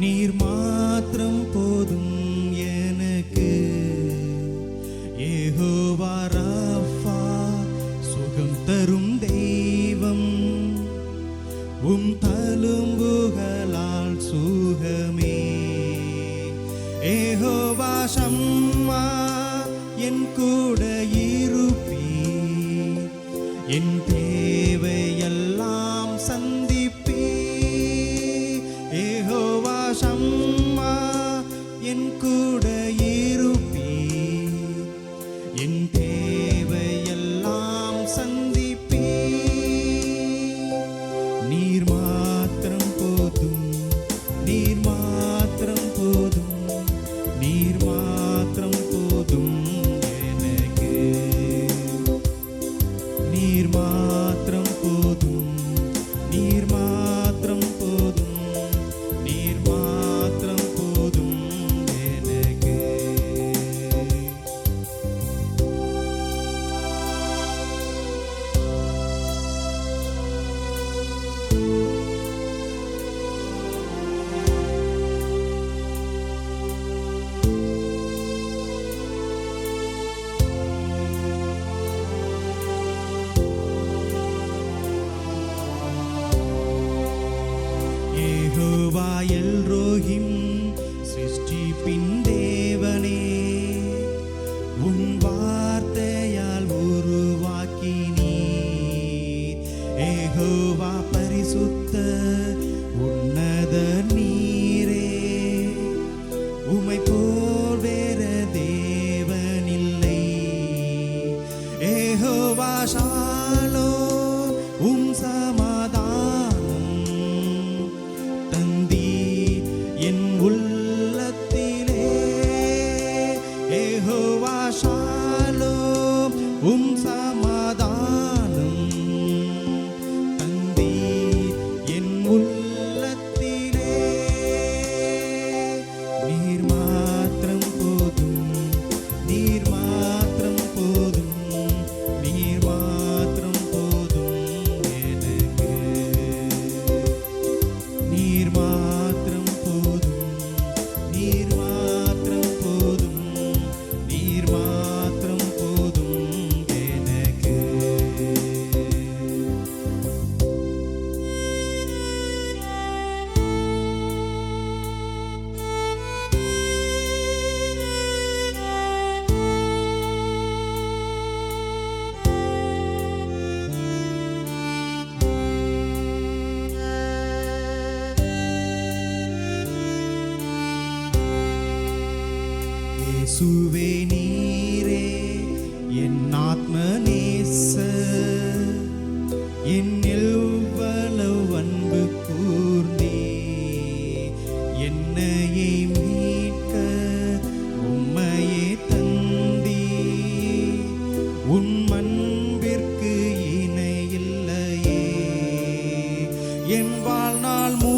நீர் மாத்திரம் போதும் எனக்கு. ஏகோவா ராஃபா சுகம் தரும் தெய்வம். உம் தலும்புகளால் சுகமே. ஏகோவா சம்மா என் கூட இருப்பீ என் என் தேவையல்ல. சுத்த உன்னத நீரே. உமை போல் வேற தேவனில்லை ஏகோவா இயேசுவே நீரே என் ஆத்ம நேச என் எவ்வளவு அன்பு கூர்ந்தே என்னையே மீட்க உம்மையே தந்தி உன் மண்பிற்கு இணை இல்லையே. என் வாழ்நாள் மூ